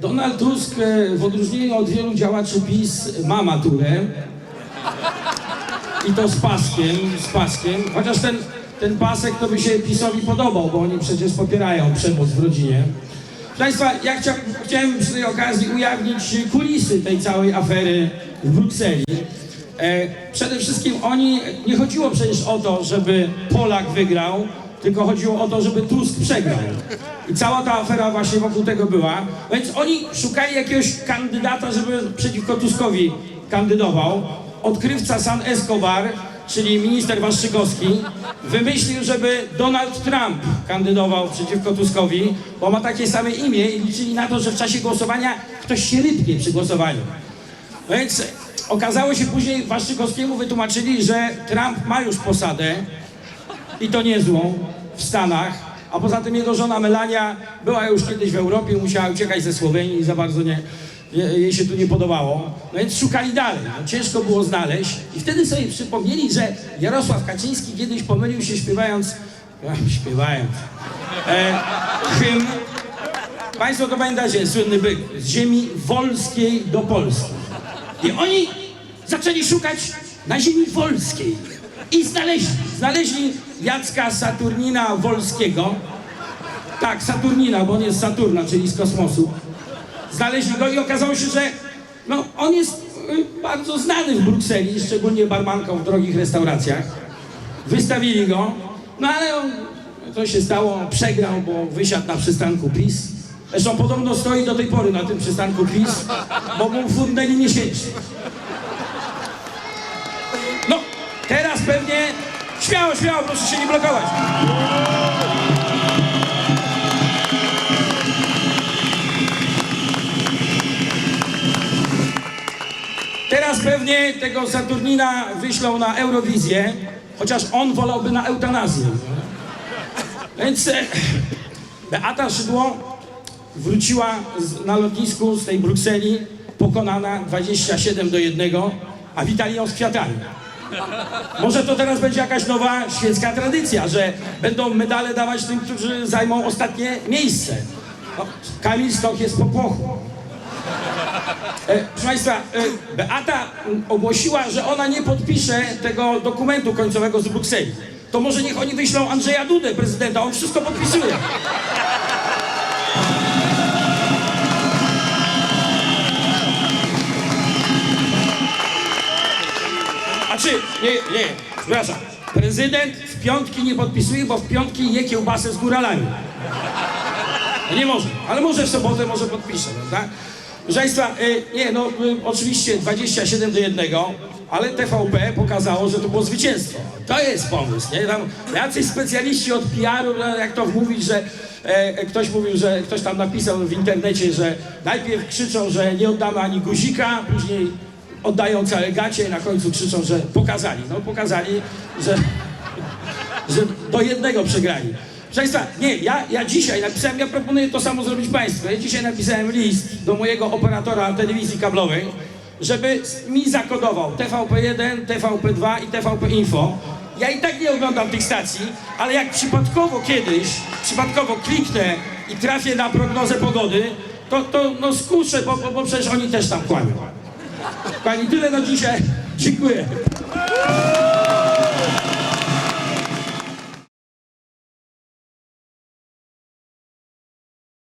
Donald Tusk e, w odróżnieniu od wielu działaczy PiS ma maturę. I to z paskiem, z paskiem. Chociaż ten, ten pasek to by się PiSowi podobał, bo oni przecież popierają przemoc w rodzinie. Proszę Państwa, ja chcia, chciałem przy tej okazji ujawnić kulisy tej całej afery w Brukseli. E, przede wszystkim oni, nie chodziło przecież o to, żeby Polak wygrał, tylko chodziło o to, żeby Tusk przegrał. I cała ta afera właśnie wokół tego była. Więc oni szukali jakiegoś kandydata, żeby przeciwko Tuskowi kandydował. Odkrywca San Escobar, czyli minister Waszczykowski, wymyślił, żeby Donald Trump kandydował przeciwko Tuskowi, bo ma takie same imię i liczyli na to, że w czasie głosowania ktoś się rypnie przy głosowaniu. Więc okazało się później, Waszczykowskiemu wytłumaczyli, że Trump ma już posadę i to niezłą w Stanach, a poza tym jego żona Melania była już kiedyś w Europie, musiała uciekać ze Słowenii i za bardzo nie, jej się tu nie podobało. No więc szukali dalej, no, ciężko było znaleźć i wtedy sobie przypomnieli, że Jarosław Kaczyński kiedyś pomylił się śpiewając, ach, śpiewając, e, hymn Państwo to pamiętacie, słynny byk, z ziemi wolskiej do Polski. I oni zaczęli szukać na ziemi wolskiej. I znaleźli, znaleźli Jacka Saturnina Wolskiego. Tak, Saturnina, bo on jest Saturna, czyli z kosmosu. Znaleźli go i okazało się, że no, on jest y, bardzo znany w Brukseli, szczególnie barmanką w drogich restauracjach. Wystawili go, no ale on, co się stało, przegrał, bo wysiadł na przystanku PiS. Zresztą podobno stoi do tej pory na tym przystanku PiS, bo mu fundeli miesięcznie. No, pewnie... Śmiało, śmiało, proszę się nie blokować. Teraz pewnie tego Saturnina wyślą na Eurowizję, chociaż on wolałby na eutanazję. Więc e, Beata Szydło wróciła z, na lotnisku z tej Brukseli pokonana 27 do 1, a witali ją z kwiatami. Może to teraz będzie jakaś nowa świecka tradycja, że będą medale dawać tym, którzy zajmą ostatnie miejsce. No, Kamil Stoch jest po popłochu. E, proszę Państwa, e, Beata ogłosiła, że ona nie podpisze tego dokumentu końcowego z Brukseli. To może niech oni wyślą Andrzeja Dudę, prezydenta, on wszystko podpisuje. Nie, nie, przepraszam, prezydent w piątki nie podpisuje, bo w piątki je kiełbasę z góralami. Nie może, ale może w sobotę może podpisze, prawda? Proszę Państwa, y, nie, no y, oczywiście 27 do 1, ale TVP pokazało, że to było zwycięstwo. To jest pomysł, nie? Tam jacyś specjaliści od PR-u, no, jak to mówić, że e, ktoś mówił, że ktoś tam napisał w internecie, że najpierw krzyczą, że nie oddamy ani guzika, później oddają całe gacie i na końcu krzyczą, że pokazali. No pokazali, że że do jednego przegrali. Proszę Państwa, nie, ja, ja dzisiaj napisałem, ja proponuję to samo zrobić Państwu. Ja dzisiaj napisałem list do mojego operatora telewizji kablowej, żeby mi zakodował TVP1, TVP2 i TVP Info. Ja i tak nie oglądam tych stacji, ale jak przypadkowo kiedyś, przypadkowo kliknę i trafię na prognozę pogody, to, to no skuszę, bo, bo, bo przecież oni też tam kłamią. Pani, tyle na dzisiaj. Dziękuję.